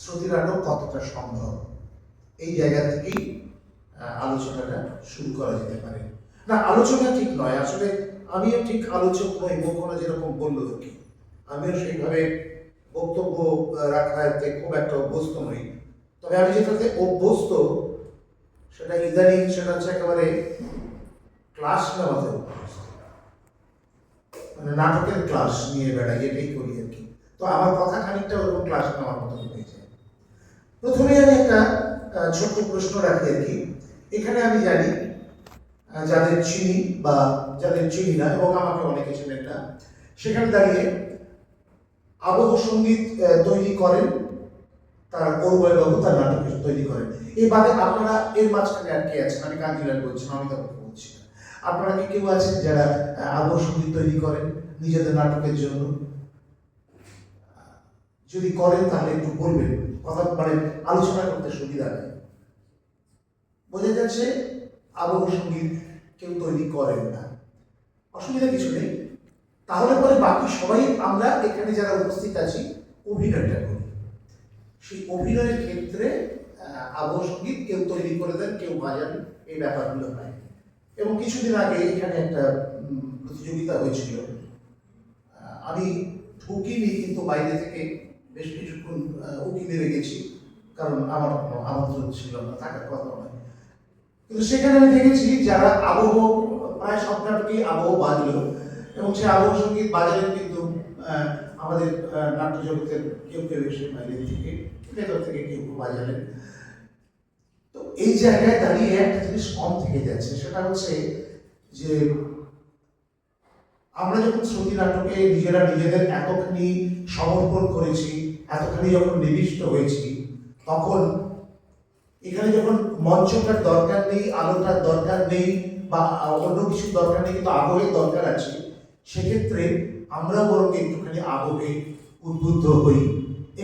শ্রুতি নাটক কতটা সম্ভব? এই জায়গা থেকেই আলোচনাটা শুরু করা যেতে পারে। না, আলোচনা ঠিক নয়। আসলে আমিও ঠিক আলোচক নই মোক্ষণা যেরকম বলল কি। আমিও সেইভাবে বক্তব্য রাখাতে খুব একটা অভ্যস্ত নই। তবে আমি যেটাতে অভ্যস্ত, সেটা ইদানিং সেটা হচ্ছে একেবারে ক্লাস নেওয়াতে অভ্যস্ত। মানে নাটকের ক্লাস নিয়ে বেড়াই, এটাই করি আর কি। তো আমার কথা খানিকটা ওরকম ক্লাস নেওয়ার মতো প্রথমে আমি একটা ছোট্ট প্রশ্ন রাখি আর কি। এখানে আমি জানি যাদের চিনি বা যাদের চিনি না, এবং আমাকে অনেকে চেনেন না সেখানে দাঁড়িয়ে আবহ সংগীত তৈরি করেন, তার বাবু তার নাটক তৈরি করেন। এই বাদে আপনারা, এর মাঝখানে আর কে আছেন? আমি কান্দিলাল বলছি অমিতাভ বচ্চন বলছি। আপনারা কি কেউ আছেন যারা আবহ সংগীত তৈরি করেন নিজেদের নাটকের জন্য? যদি করেন তাহলে একটু বলবেন। কথা মানে আলোচনা করতে সুবিধা নেই। বোঝা যাচ্ছে আবহ সংগীত কেউ তৈরি করেন না। অসুবিধা কিছু নেই। তাহলে পরে বাকি সবাই আমরা এখানে যারা উপস্থিত আছি, অভিনয়টা করি। সেই অভিনয়ের ক্ষেত্রে আবহ সংগীত কেউ তৈরি করে দেন, কেউ বাজান, এই ব্যাপারগুলো হয়। এবং কিছুদিন আগে এখানে একটা প্রতিযোগিতা হয়েছিল। আমি ঢুকিনি, কিন্তু বাইরে থেকে বেশ কিছুক্ষণ উকি মেরে গেছি। কারণ আমার কোনো আমন্ত্রণ ছিল না, থাকার কথা নয়। কিন্তু সেখানে আমি দেখেছি যারা আবহ, প্রায় সব নাটকেই আবহ বাজলো। এবং সে আবহ সংগীত বাজালেন কিন্তু আমাদের নাট্য জগতের কেউ কেউ এসে বাইরে থেকে, ভেতর থেকে কেউ কেউ বাজালেন তো এই জায়গায় দাঁড়িয়ে একটা জিনিস কম থেকে যাচ্ছে, সেটা হচ্ছে যে আমরা যখন শ্রুতি নাটকে নিজেরা নিজেদের এতখানি সমর্পণ করেছি এতখানি যখন নিবিষ্ট হয়েছি, তখন এখানে যখন মঞ্চটার দরকার নেই, আলোটার দরকার নেই, বা অন্য কিছুর দরকার নেই, কিন্তু আবহের দরকার আছে, সেক্ষেত্রে আমরা বরং একটুখানি আবহে উদ্বুদ্ধ হই,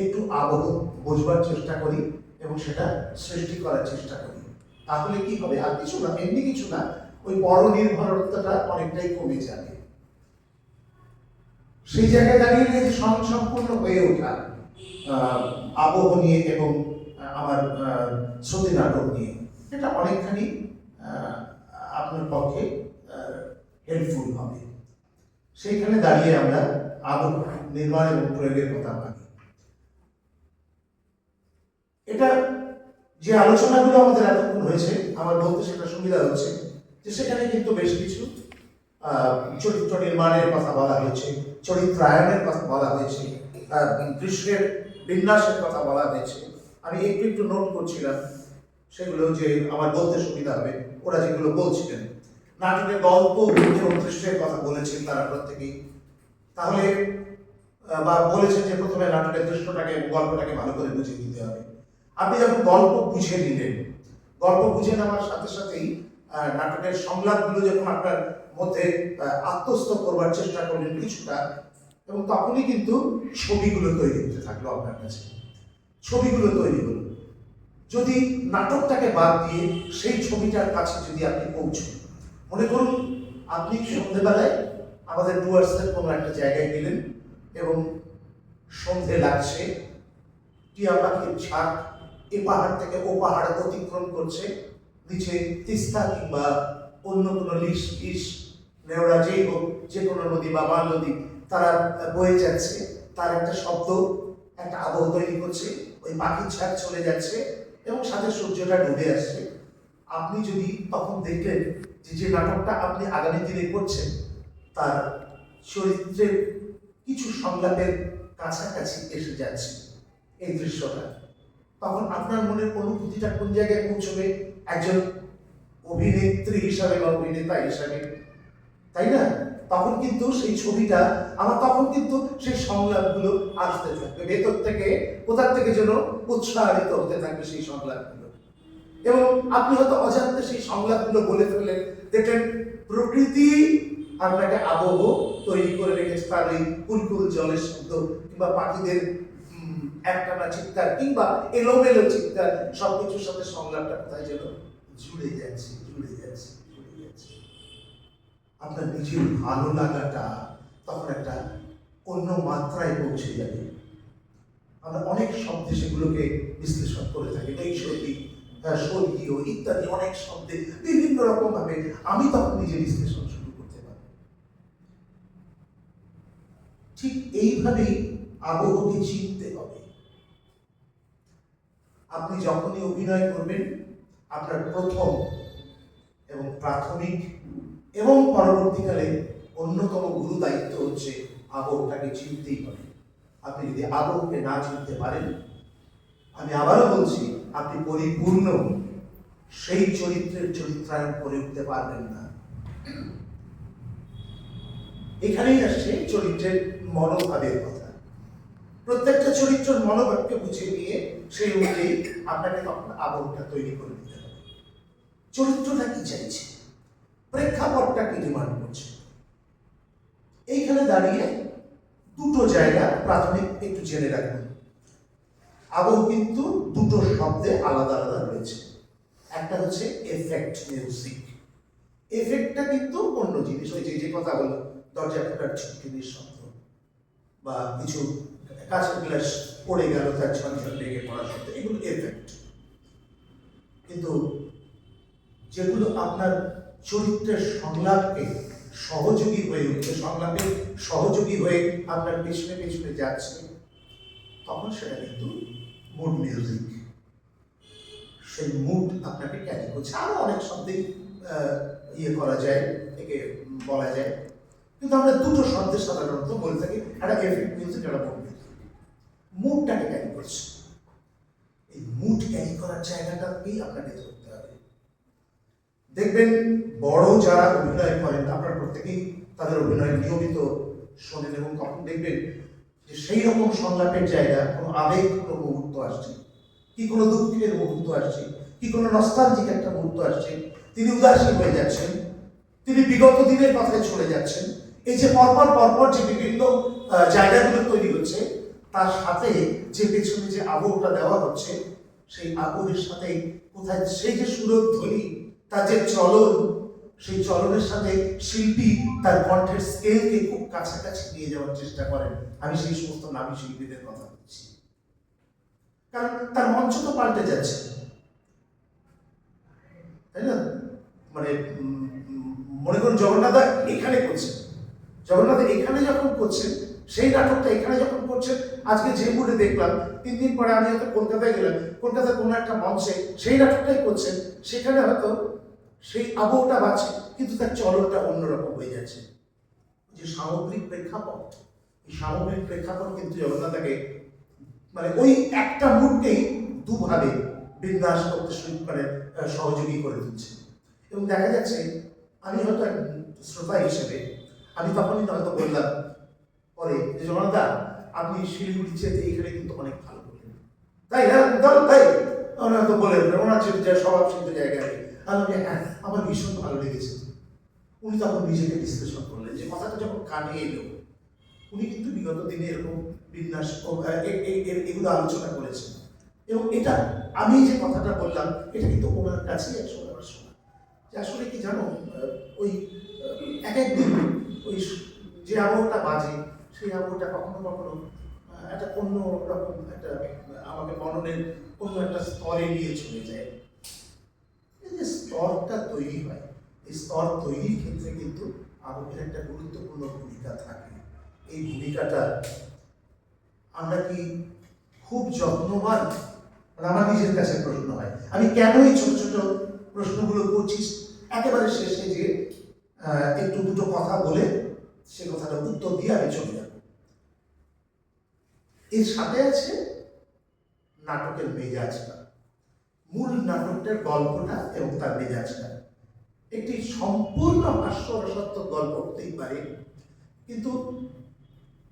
একটু আবহ বোঝবার চেষ্টা করি এবং সেটা সৃষ্টি করার চেষ্টা করি। তাহলে কি হবে? আর কিছু না, এমনি কিছু না, ওই পরনির্ভরতাটা অনেকটাই কমে যাবে। সেই জায়গায় দাঁড়িয়ে স্বয়ং সম্পূর্ণ হয়ে ওঠা আবহ নিয়ে এবং আমার শ্রুতি নাটক নিয়ে। এটা অনেকখানি আপনার পক্ষে হেল্পফুল হবে। সেইখানে দাঁড়িয়ে আমরা আবহ নির্মাণ এবং প্রয়োগের কথা ভাবি। এটা যে আলোচনাগুলো আমাদের এতক্ষণ হয়েছে, আমার বলতে সেটা সুবিধা হচ্ছে যে সেখানে কিন্তু বেশ কিছু চরিত্র নির্মাণের কথা বলা হয়েছে, চরিত্রায়নের কথা বলা হয়েছে দৃশ্যের বিন্যাসের কথা বলা হয়েছে। আমি একটু একটু নোট করছিলাম, সেগুলো যে আমার বলতে সুবিধা হবে, ওরা যেগুলো বলছিলেন। নাটকের গল্প এবং দৃশ্যের কথা বলেছেন তারা প্রত্যেকেই। তাহলে বা বলেছেন যে প্রথমে নাটকের দৃশ্যটাকে, গল্পটাকে ভালো করে বুঝিয়ে দিতে হবে। আপনি যখন গল্প বুঝে নিলেন, গল্প বুঝে নেওয়ার সাথে সাথেই নাটকের সংলাপগুলো যখন আপনার মধ্যে আত্মস্থ করবার চেষ্টা করলেন কিছুটা এবং তখনই কিন্তু ছবিগুলো তৈরি হতে থাকল আপনার কাছে। ছবিগুলো তৈরি হলো। যদি নাটকটাকে বাদ দিয়ে সেই ছবিটার কাছে যদি আপনি পৌঁছন, মনে করুন আপনি সন্ধেবেলায় আমাদের ডুয়ার্সের কোনো একটা জায়গায় গেলেন এবং সন্ধে লাগছে, টিয়া পাখির ঝাঁক এ পাহাড় থেকে ও পাহাড় অতিক্রম করছে, নিচে তিস্তা কিংবা অন্য কোনো লিস ইস নেওড়া যেই হোক যে কোনো নদী বা বাল নদী বয়ে যাচ্ছে, তার একটা শব্দ, একটা আবহ তৈরি করছে, ওই পাখির ছাদ চলে যাচ্ছে এবং সাথে সূর্যটা ডুবে আসছে। আপনি যদি তখন দেখলেন যে যে নাটকটা আপনি আগামী দিনে করছেন, তার চরিত্রের কিছু সংলাপের কাছাকাছি এসে যাচ্ছে এই দৃশ্যটা। তখন আপনার মনের অনুভূতিটা কোন জায়গায় পৌঁছবে? একজন অভিনেত্রী হিসাবে বা অভিনেতা হিসাবে। তাই না? তখন কিন্তু সেই ছবিটা আমার তখন কিন্তু সেই সংলাপগুলো আসতে থাকবে। ভেতর থেকে, কোথার থেকে যেন উৎসাহিত হতে থাকবে সেই সংলাপগুলো। এবং আপনি হয়তো অজান্তে সেই সংলাপগুলো বলে ফেললেন, দেখলেন প্রকৃতি আপনাকে আবহ তৈরি করে রেখেছে তার ওই কুলকুল জলের শব্দ, কিংবা পাখিদের একটানা চিৎকার, কিংবা এলোমেলো চিৎকার, সবকিছুর সাথে সংলাপটা কোথায় যেন জুড়ে যাচ্ছে জুড়ে যাচ্ছে। আপনার নিজের ভালো লাগাটা তখন একটা অন্য মাত্রায় পৌঁছে যাবে। আমরা অনেক শব্দে সেগুলোকে বিশ্লেষণ করে থাকি। নৈসর্গিক, স্বর্গীয় ইত্যাদি অনেক শব্দে বিভিন্ন রকম ভাবে আমি তখন নিজে বিশ্লেষণ শুরু করতে পারি ঠিক এইভাবেই আবহকে চিনতে হবে। আপনি যখনই অভিনয় করবেন, আপনার প্রথম এবং প্রাথমিক এবং পরবর্তীকালে অন্যতম গুরু দায়িত্ব হচ্ছে আবহটাকে চিনতেই হবে। আপনি যদি আবহকে না চিনতে পারেন, আমি আবারও বলছি, আপনি পরিপূর্ণ সেই চরিত্রের চরিত্রায়ন করে উঠতে পারবেন না। এখানেই আসছে চরিত্রের মনোভাবের কথা। প্রত্যেকটা চরিত্রের মনোভাবকে বুঝে নিয়ে সেই অনুযায়ী আপনাকে তখন আবহটা তৈরি করে দিতে হবে। চরিত্রটা কি চাইছে? প্রেক্ষাপটটা কি ডিমান্ড করছে? এইখানে দাঁড়িয়ে দুটো জায়গা প্রাথমিক একটু জেনে রাখুন। আবহ কিন্তু দুটো শব্দে আলাদা আলাদা রয়েছে। একটা হচ্ছে এফেক্ট মিউজিক এফেক্টটা কিন্তু অন্য জিনিস, ওই যে যে কথা বলো দরজা খোলার ছিটকিনির শব্দ বা কিছু কাঁচের গ্লাস পড়ে গেল, তার ঝনঝন লেগে পড়া শব্দ, এগুলো এফেক্ট কিন্তু যেগুলো আপনার চরিত্রের সংলাপকে সহযোগী হয়ে উঠছে সংলাপে সহযোগী হয়ে আপনার পেছনে পেছনে যাচ্ছে, তখন সেটা কিন্তু মুড মিউজিক সেই মুড আপনাকে ক্যারি করছে। আরও অনেক শব্দে ইয়ে করা যায়, একে বলা যায়। কিন্তু আমরা দুটো শব্দে সাধারণত বলে থাকি, একটা এফেক্ট মিউজিক একটা মুড মিউজিক মুডটাকে ক্যারি করছে। এই মুড ক্যারি করার জায়গাটাকেই আপনাকে দেখবেন বড় যারা অভিনয় করেন, আপনারা প্রত্যেকেই তাদের অভিনয় নিয়মিত শোনেন এবং তখন দেখবেন যে সেই রকম সংলাপের জায়গা, কোনো আবেগ কোনো মুহূর্ত আসছে। কি কোনো দুঃখের মুহূর্ত আসছে? কি কোনো নস্তালজিক একটা মুহূর্ত আসছে? তিনি উদাসীন হয়ে যাচ্ছেন। তিনি বিগত দিনের কথায় চলে যাচ্ছেন। এই যে পরপর পরপর যে বিভিন্ন জায়গাগুলো তৈরি হচ্ছে, তার সাথে যে পেছনে যে আবহটা দেওয়া হচ্ছে, সেই আবহের সাথে কোথায়, সেই যে সুরধ্বনি তার যে চলন, সেই চলনের সাথে শিল্পী তার কণ্ঠের স্কেলকে খুব কাছাকাছি নিয়ে যাওয়ার চেষ্টা করেন। আমি সেই সমস্ত নামী শিল্পীদের কথা বলছি। কারণ তার মঞ্চ তো পাল্টে যাচ্ছে। তাই না? মানে মনে করুন জগন্নাথ এখানে করছেন। জগন্নাথ এখানে যখন করছেন সেই নাটকটা এখানে যখন করছেন, আজকে যে মুডে দেখলাম, তিন দিন পরে আমি হয়তো কলকাতায় গেলাম, কলকাতার কোনো একটা মঞ্চে সেই নাটকটাই করছেন, সেখানে হয়তো সেই আবহটা বাঁচে কিন্তু তার চলনটা অন্যরকম হয়ে যাচ্ছে। যে সামগ্রিক প্রেক্ষাপট, এই সামগ্রিক প্রেক্ষাপট কিন্তু জগন্নাথকে মানে ওই একটা মুডকেই দুভাবে বিন্যাস করতে শুরু করে সহযোগী করে দিচ্ছে এবং দেখা যাচ্ছে, আমি হয়তো শ্রোতা হিসেবে, আমি তখনই হয়তো বললাম পরে যে জগন্নাথা আপনি শিলিগুড়ি যেতে এখানে কিন্তু অনেক ভালো করলেন তাই হ্যাঁ তাই? ওনারা তো বলে ওনার যে স্বভাব সিদ্ধ জায়গায় আমি হ্যাঁ আমার ভীষণ ভালো লেগেছে। উনি তখন নিজেকে বিশ্লেষণ করলেন যে কথাটা যখন কানে এলো, উনি কিন্তু বিগত দিনে এরকম বিন্যাস এগুলো আলোচনা করেছেন। এবং এটা, আমি যে কথাটা বললাম, এটা কিন্তু ওনার কাছেই একশো আমার শোনা। যে আসলে কি জানো ওই এক একদিন ওই যে আবহটা বাজে আবহটা কখনো কখনো একটা অন্য রকম একটা, আমাকে মননের অন্য একটা স্তরে নিয়ে চলে যায়। এই যে স্তরটা তৈরি হয়, এই স্তর তৈরির ক্ষেত্রে কিন্তু আবহের একটা গুরুত্বপূর্ণ ভূমিকা থাকে। এই ভূমিকাটা আমরা কি খুব যত্নবান? মানে আমার নিজের কাছে প্রশ্ন হয়, আমি কেন এই ছোট ছোট প্রশ্নগুলো করছি? একেবারে শেষে যে একটু দুটো কথা বলে সে কথাটা উত্তর দিয়ে আমি চলে এর সাথে আছে নাটকের মেজাজটা মূল নাটকটার গল্পটা এবং তার মেজাজটা। একটি সম্পূর্ণ হাস্যরসাত্মক গল্প হতেই পারে, কিন্তু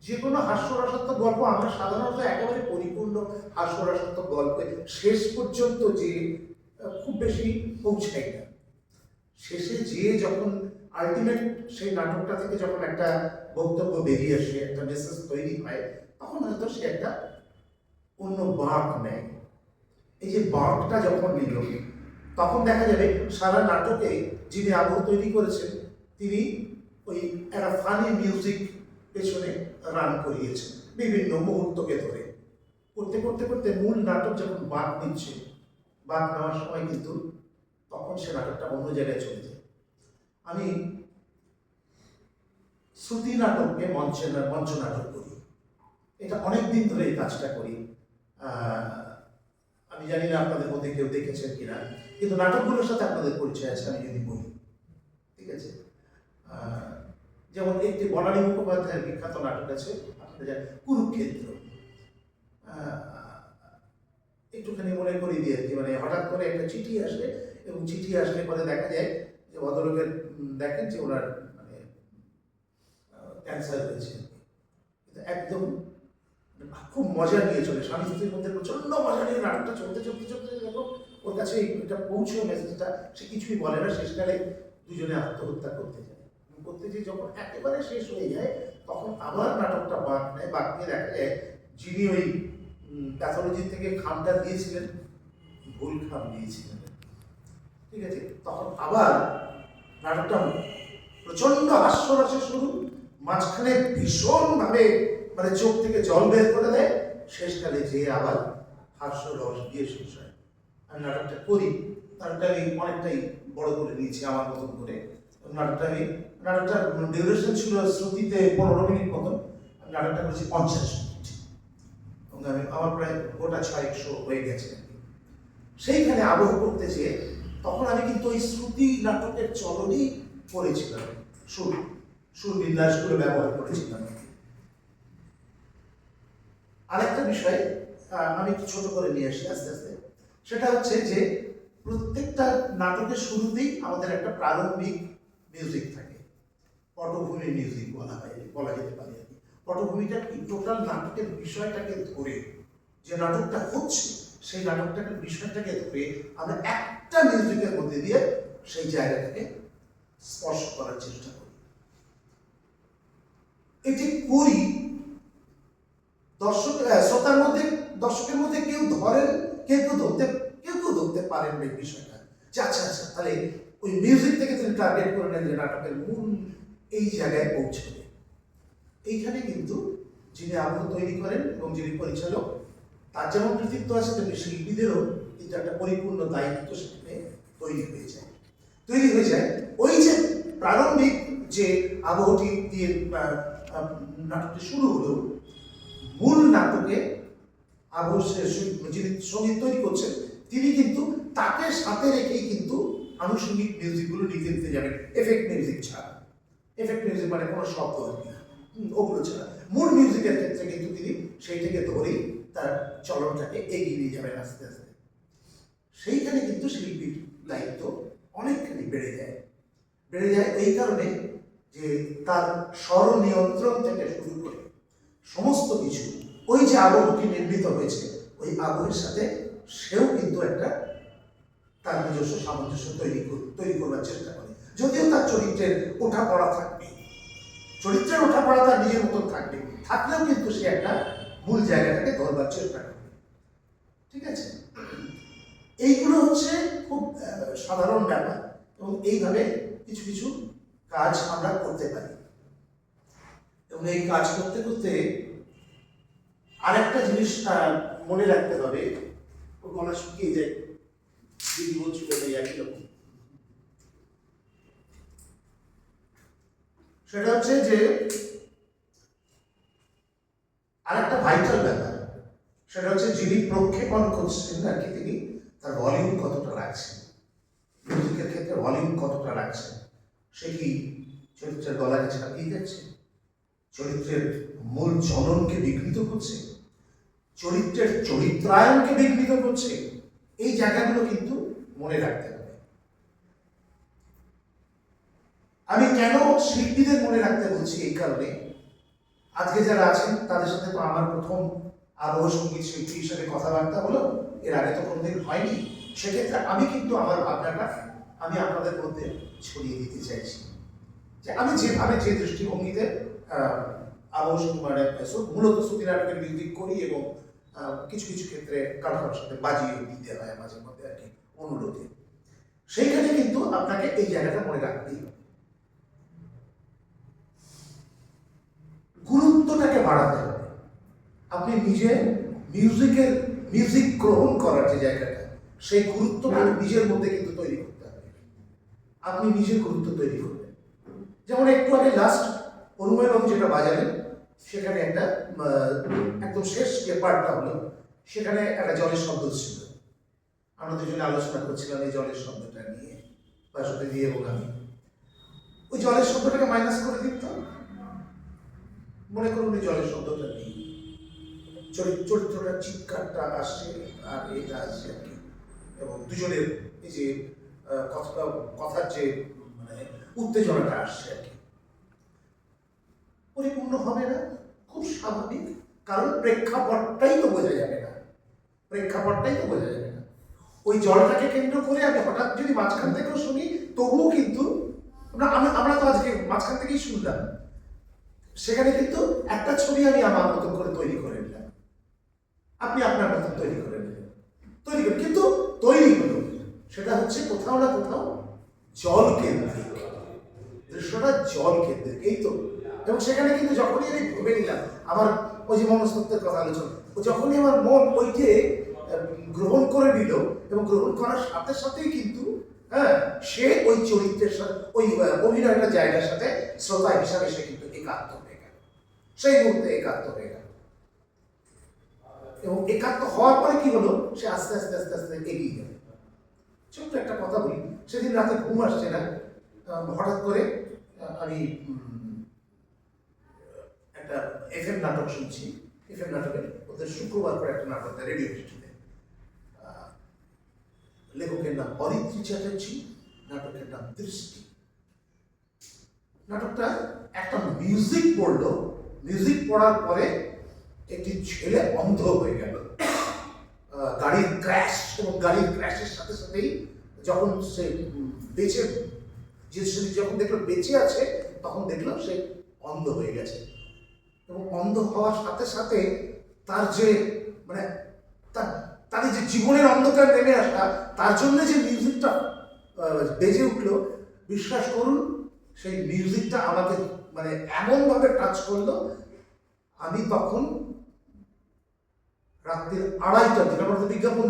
যে কোনো হাস্যরসাত্মক গল্প আমরা সাধারণত একেবারে পরিপূর্ণ হাস্যরসাত্মক গল্পে শেষ পর্যন্ত যে খুব বেশি পৌঁছাই না। শেষে যে যখন আলটিমেট সেই নাটকটা থেকে যখন একটা বক্তব্য বেরিয়ে আসে, একটা মেসেজ তৈরি হয়, তখন হয়তো সে একটা অন্য বাঁক নেয়। এই যে বাঁকটা যখন নিল, তখন দেখা যাবে সারা নাটকে যিনি আবহ তৈরি করেছেন, তিনি ওই একটা ফানি মিউজিক পেছনে রান করিয়েছেন, বিভিন্ন মুহূর্তকে ধরে। করতে করতে করতে মূল নাটক যখন বাঁক নিচ্ছে, বাঁক নেওয়ার সময় কিন্তু তখন সে নাটকটা অন্য জায়গায় চলে যায়। আমি শ্রুতি নাটককে মঞ্চে মঞ্চ নাটক করি। এটা অনেক দিন ধরে এই কাজটা করি। আমি জানি না আপনাদের মধ্যে কেউ দেখেছেন কিনা, কিন্তু নাটকগুলোর সাথে আপনাদের পরিচয় আছে, আমি যদি বলি। ঠিক আছে? যেমন একটি বনানী মুখোপাধ্যায়ের বিখ্যাত নাটক আছে আপনারা কুরুক্ষেত্র। একটুখানি মনে করি দিয়ে আর কি মানে হঠাৎ করে একটা চিঠি আসে, এবং চিঠি আসলে পরে দেখা যায় যে ভদ্রলোকের দেখেন যে ওনার ক্যান্সার হয়েছে। একদম খুব মজা নিয়ে চলে। স্বামী স্ত্রীর মধ্যে প্রচণ্ড মজা নিয়ে নাটকটা চলতে চলতে চলতে দেখো, ওর কাছে এটা পৌঁছে মেসেজটা সে কিছুই বলে না। শেষকালে দুজনে আত্মহত্যা করতে যায়। করতে যে যখন একেবারে শেষ হয়ে যায়, তখন আবার নাটকটা বাঁক নেয় বাঁক নিয়ে দেখা যায় যিনি ওই প্যাথোলজি থেকে খামটা দিয়েছিলেন, ভুল খাম দিয়েছিলেন। ঠিক আছে? তখন আবার নাটকটা প্রচণ্ড হাস্যরসে শুরু। মাঝখানে ভীষণভাবে মানে চোখ থেকে জল বের করে দেয়। শেষকালে যে আবার হাস্যরস দিয়ে শেষ হয়। আমি নাটকটা করি। নাটকটা আমি অনেকটাই বড় করে নিয়েছি আমার মতন করে। নাটকটা আমি নাটকটার ডিউরেশন ছিল শ্রুতিতে পনেরো মিনিট মতন। আমি নাটকটা করেছি পঞ্চাশ মিনিট। এবং আমি আমার প্রায় গোটা ছয়েকশো হয়ে গেছে। সেইখানে আবহ করতে যেয়ে তখন আমি কিন্তু ওই শ্রুতি নাটকের চলনই করেছিলাম সুর সুর করে ব্যবহার করেছিলাম আরেকটা বিষয় আমি একটু ছোট করে নিয়ে আসি আস্তে আস্তে। সেটা হচ্ছে যে, প্রত্যেকটা নাটকের শুরুতেই আমাদের একটা প্রারম্ভিক মিউজিক থাকে। পটভূমি মিউজিক বলা হয়, বলা যেতে পারে আর কি। পটভূমিটা কি? টোটাল নাটকের বিষয়টাকে ধরে, যে নাটকটা হচ্ছে, সেই নাটকটাকে, বিষয়টাকে ধরে আমরা একটা মিউজিকের মধ্যে দিয়ে সেই জায়গাটাকে স্পর্শ করার চেষ্টা করি এটি করি দর্শক শ্রোতার মধ্যে, দর্শকের মধ্যে কেউ ধরেন, কেউ কেউ ধরতে, কেউ কেউ ধরতে পারেন এই বিষয়টা। আচ্ছা আচ্ছা তাহলে ওই মিউজিক থেকে তিনি টার্গেট করে নেন যে নাটকের মূল এই জায়গায় পৌঁছবে। এইখানে কিন্তু যিনি আবহ তৈরি করেন এবং যিনি পরিচালক, তার যেমন কৃতিত্ব আছে, তেমনি শিল্পীদেরও কিন্তু একটা পরিপূর্ণ দায়িত্ব সেখানে তৈরি হয়ে যায়। তৈরি হয়ে যায় ওই যে প্রারম্ভিক যে আবহটি দিয়ে নাটকটি শুরু হলো। মূল নাটকে আবশ্যের যিনি সংগীত তৈরি করছেন, তিনি কিন্তু তাকে সাথে রেখেই কিন্তু আনুষঙ্গিক মিউজিকগুলো নিতে নিতে যাবেন। এফেক্ট মিউজিক ছাড়া। এফেক্ট মিউজিক মানে কোনো শব্দ আর কি ওগুলো ছাড়া। মূল মিউজিকের ক্ষেত্রে কিন্তু তিনি সেইটাকে ধরেই তার চলনটাকে এগিয়ে নিয়ে যাবেন আস্তে আস্তে। সেইখানে কিন্তু শিল্পীর দায়িত্ব অনেকখানি বেড়ে যায়। বেড়ে যায় এই কারণে যে তার স্বর নিয়ন্ত্রণ থেকে শুরু করে সমস্ত কিছু, ওই যে আবহটি নির্মিত হয়েছে, ওই আবহের সাথে সেও কিন্তু একটা তার নিজস্ব সামঞ্জস্য তৈরি তৈরি করবার চেষ্টা করে। যদিও তার চরিত্রের ওঠা পড়া থাকবে। চরিত্রের ওঠা পড়া তার নিজের মতন থাকবে। থাকলেও কিন্তু সে একটা মূল জায়গাটাকে ধরবার চেষ্টা করবে। ঠিক আছে? এইগুলো হচ্ছে খুব সাধারণ ব্যাপার। এবং এইভাবে কিছু কিছু কাজ আমরা করতে পারি। এবং এই কাজ করতে করতে আরেকটা জিনিস মনে রাখতে হবে। গলা শুকিয়ে যায় দিদি বলছিল এই একই রকম। সেটা হচ্ছে যে আরেকটা ভাইটাল ব্যাপার। সেটা হচ্ছে যিনি প্রক্ষেপণ করছেন আর কি তিনি, তার ভলিউম কতটা রাখছেন। মিউজিকের ক্ষেত্রে ভলিউম কতটা রাখছেন। সে কি চরিত্রের গলাকে ছাপিয়ে যাচ্ছে? চরিত্রের মূল জননকে বিঘ্নিত করছে? চরিত্রের চরিত্রায়নকে বিঘ্নিত করছে? এই জায়গাগুলো কিন্তু মনে রাখতে হবে। আমি কেন শিল্পীদের মনে রাখতে বলছি এই কারণে? আজকে যারা আছেন, তাদের সাথে তো আমার প্রথম আবহ সংগীত শিল্পী হিসেবে কথাবার্তা হলো। এর আগে তো কোনোদিন হয়নি। সেক্ষেত্রে আমি কিন্তু আমার ভাবনাটা আমি আপনাদের মধ্যে ছড়িয়ে দিতে চাইছি। যে আমি যেভাবে যে দৃষ্টিভঙ্গিতে মানে সু- মূলত শ্রুতি নাটকের মিউজিক করি এবং কিছু কিছু ক্ষেত্রে কারোর সাথে বাজিয়ে দিতে হয় মাঝে মধ্যে আর কি অনুরোধে। সেইখানে কিন্তু আপনাকে এই জায়গাটা মনে রাখতেই হবে। গুরুত্বটাকে বাড়াতে হবে। আপনি নিজে মিউজিকের মিউজিক গ্রহণ করার যে জায়গাটা, সেই গুরুত্বটা নিজের মধ্যে কিন্তু তৈরি আপনি নিজের গুরুত্ব তৈরি করবেন। যেমন একটু আগে লাস্ট অনুময়বাবু যেটা বাজালেন, সেখানে একটা একদম শেষ যে পার্টটা হলো, সেখানে একটা জলের শব্দ ছিল। আমরা দুজনে আলোচনা করছিলাম এই জলের শব্দটা নিয়ে বাসতে দিয়ে এবং আমি। ওই জলের শব্দটাকে মাইনাস করে তো। মনে করুন ওই জলের শব্দটা নেই। চরিত্র চরিত্রটার চিৎকারটা আসছে, আর এটা আসছে আর কি। এবং দুজনের এই যে কথা কথার যে মানে উত্তেজনাটা আসছে আর কি। পরিপূর্ণ হবে না, খুব স্বাভাবিক, কারণ প্রেক্ষাপটটাই তো বোঝা যাবে না। প্রেক্ষাপটটাই তো বোঝা যাবে না। ওই জলটাকে কেন্দ্র করে আমি হঠাৎ যদি মাঝখান থেকেও শুনি, তবুও কিন্তু আমরা আমরা তো আজকে মাঝখান থেকেই শুনলাম। সেখানে কিন্তু একটা ছবি আমি আমার মতন করে তৈরি করে নিলাম। আপনি আপনার মতন তৈরি করে নিলেন। তৈরি কিন্তু তৈরি হলো। সেটা হচ্ছে কোথাও না কোথাও জল কেন্দ্রিক। দৃশ্যটা জল কেন্দ্রিক এই তো। এবং সেখানে কিন্তু যখনই আমি ভেবে নিলাম আমার ওই যে মনস্তত্বের কথা আলোচনা ও যখনই আমার মন আহ, গ্রহণ করে নিল এবং গ্রহণ করার সাথে সাথেই কিন্তু হ্যাঁ সে ওই চরিত্রের সাথে ওই অভিনয়টা জায়গার সাথে শ্রোতা হিসাবে সে কিন্তু একাত্ম হয়ে গেল। সেই মুহূর্তে একাত্ম হয়ে গেল। এবং একাত্ম হওয়ার পরে কি হলো? সে আস্তে আস্তে আস্তে আস্তে এগিয়ে গেল। ছোট্ট একটা কথা বলি। সেদিন রাতে ঘুম আসছে না। হঠাৎ করে আমি একটা এফ এম নাটক শুনছি। এফ এম নাটকে ওদের শুক্রবার করে একটা নাটক দেয় রেডিও স্টেশনে লেখকের নাম অরিত্রী চ্যাটার্জি, নাটকের নাম দৃষ্টি। নাটকটা একটা মিউজিক পড়ল। মিউজিক পড়ার পরে একটি ছেলে অন্ধ হয়ে গেল। গাড়ির ক্র্যাশ এবং গাড়ির ক্র্যাশের সাথে সাথেই যখন সে বেঁচে, যে যখন দেখল বেঁচে আছে, তখন দেখলাম সে অন্ধ হয়ে গেছে। এবং অন্ধ হওয়ার সাথে সাথে তার যে মানে তার তার যে জীবনের অন্ধকার নেমে আসা, তার জন্য যে মিউজিকটা বেজে উঠল, বিশ্বাস করুন, সেই মিউজিকটা আমাকে মানে এমনভাবে টাচ করল, আমি তখন রাত্রির আড়াইটা দিন আমরা তো বিজ্ঞাপন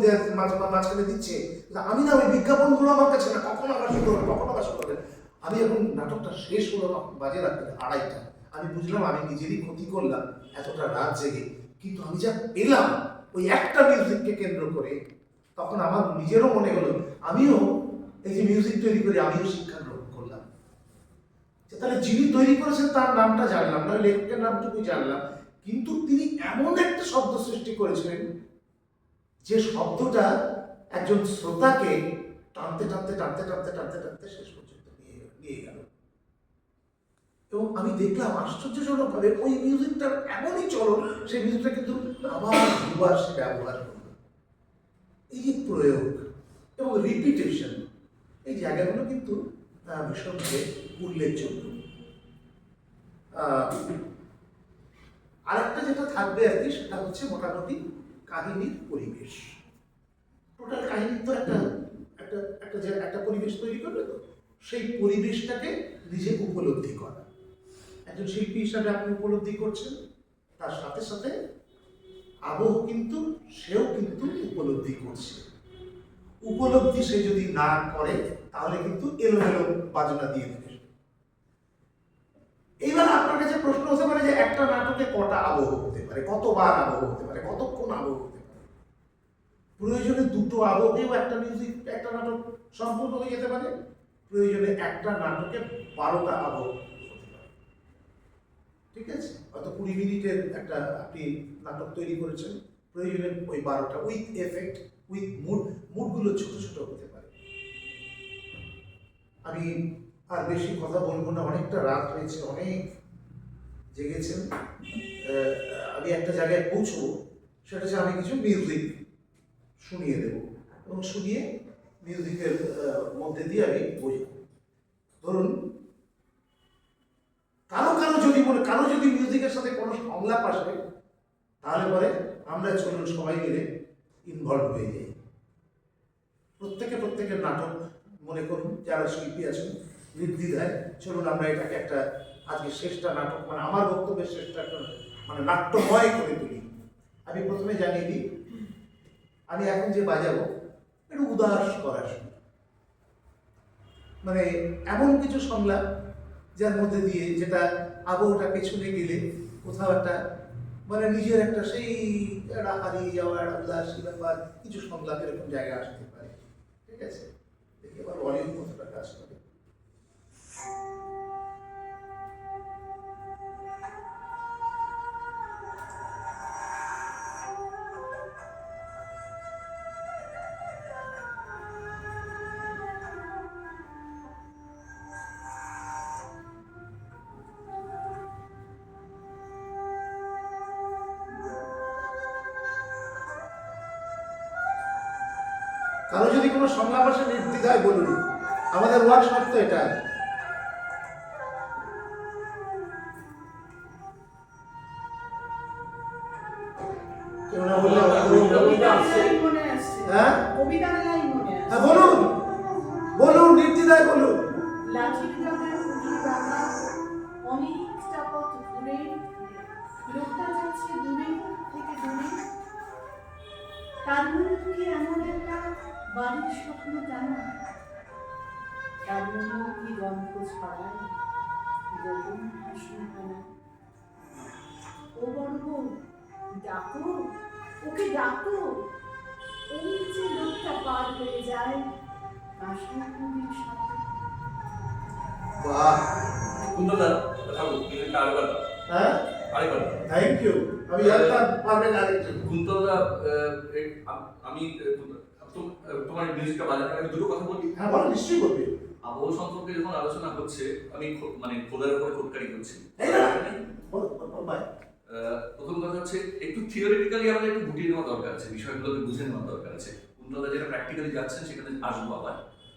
মাঝখানে দিচ্ছে। আমি না, ওই বিজ্ঞাপনগুলো আমার কাছে না। কখন আবার শুরু হবে কখন আবার শুরু আমি যখন নাটকটা শেষ হলো বাজে রাত্রি আড়াইটা। আমি বুঝলাম, আমি নিজেরই ক্ষতি করলাম, এতটা রাত জেগে। কিন্তু আমি যা পেলাম, ওই একটা মিউজিককে কেন্দ্র করে, তখন আমার নিজেরও মনে হলো, আমিও এই যে মিউজিক তৈরি করি, আমিও শিক্ষা গ্রহণ করলাম। তাহলে যিনি তৈরি করেছেন তার নামটা জানলাম না লেখকের নামটুকুই জানলাম। কিন্তু তিনি এমন একটা শব্দ সৃষ্টি করেছিলেন যে শব্দটা একজন শ্রোতাকে টানতে টানতে টানতে টানতে টানতে টানতে শেষ পর্যন্ত নিয়ে গেল- এবং আমি দেখলাম আশ্চর্যজনকভাবে ওই মিউজিকটার এমনই চলন, সেই মিউজিকটা কিন্তু আবার দুবার সে ব্যবহার করল। এই যে প্রয়োগ এবং রিপিটেশন এই জায়গাগুলো কিন্তু ভীষণভাবে উল্লেখযোগ্য। আরেকটা যেটা থাকবে আর কি, সেটা হচ্ছে মোটামুটি কাহিনীর পরিবেশ। টোটাল কাহিনী তো একটা একটা একটা যে, একটা পরিবেশ তৈরি করবে তো, সেই পরিবেশটাকে নিজে উপলব্ধি করা। একজন শিল্পী হিসাবে আপনি উপলব্ধি করছেন, তার সাথে সাথে আবহ কিন্তু, সেও কিন্তু উপলব্ধি করছে। উপলব্ধি সে যদি না করে, তাহলে কিন্তু এলোমেলো বাজনা দিয়ে দেবে। এইবার আপনার কাছে প্রশ্ন হতে পারে যে একটা নাটকে কটা আবহ হতে পারে? কতবার আবহ হতে পারে? কতক্ষণ আবহ হতে পারে? প্রয়োজনে দুটো আবহেও একটা মিউজিক একটা নাটক সম্পূর্ণ হয়ে যেতে পারে। প্রয়োজনে একটা নাটকে বারোটা আবহ ঠিক আছে? হয়তো কুড়ি মিনিটের একটা আপনি নাটক তৈরি করেছেন। প্রয়োজনে ওই বারোটা উইথ এফেক্ট উইথ মুড মুডগুলো ছোট ছোট হতে পারে। আমি আর বেশি কথা বলব না, অনেকটা রাত হয়েছে, অনেক জেগেছেন। আমি একটা জায়গায় পৌঁছবো, সেটা হচ্ছে আমি কিছু মিউজিক শুনিয়ে দেব। এবং শুনিয়ে মিউজিকের মধ্যে দিয়ে আমি বোঝাবো ধরুন, কারও কারও যদি মনে কারও যদি মিউজিকের সাথে কোনো সংলাপ আসে, তাহলে পরে আমরা চলুন সবাই মিলে ইনভলভ হয়ে যাই। প্রত্যেকে প্রত্যেকের নাটক মনে করুন, যারা শিল্পী আছেন নির্দ্বিধায় চলুন আমরা এটাকে একটা আজকে শেষটা নাটক মানে আমার বক্তব্যের একটা মানে নাট্যময় করে তুলি। আমি প্রথমে জানিয়ে দিই, আমি এখন যে বাজাবো, একটু উদাস করার। মানে এমন কিছু সংলাপ যার মধ্যে দিয়ে যেটা আবহটা পেছনে গেলে কোথাও একটা মানে নিজের একটা সেই একটা হারিয়ে যাওয়া, একটা উদাসী ব্যাপার, কিছু সংলাপ এরকম জায়গায় আসতে পারে। ঠিক আছে? দেখি আবার ভলিউম কতটা কাজ করে। কারও যদি কোনো সংলাপ আসে নির্দ্বিধায় বলুন আমাদের ওয়ার্কশপ তো এটা। গোপন ও বড় ডাকো ওকে ডাকো। ওই যে লোকটা পার হয়ে যায় সাথে বাহ। আরেকবার হ্যাঁ? আরেকবার থ্যাংক ইউ আমি জানতাম পারবেন আরেকজন। আমি তোমার মিউজিকটা বাজানোর আগে দুটো কথা বলি। হ্যাঁ বলো নিশ্চয়ই বলবে। আবহ সম্পর্কে যখন আলোচনা হচ্ছে আমি মানে খোদার উপরে খোটকারি করছি। প্রথম কথা হচ্ছে একটু থিওরিটিক্যালি আমাদের একটু গুটিয়ে নেওয়া দরকার আছে বিষয়গুলোকে বুঝে নেওয়া দরকার আছে। কুন্তলদা যেটা প্র্যাকটিক্যালি যাচ্ছেন সেখানে আসব আবার।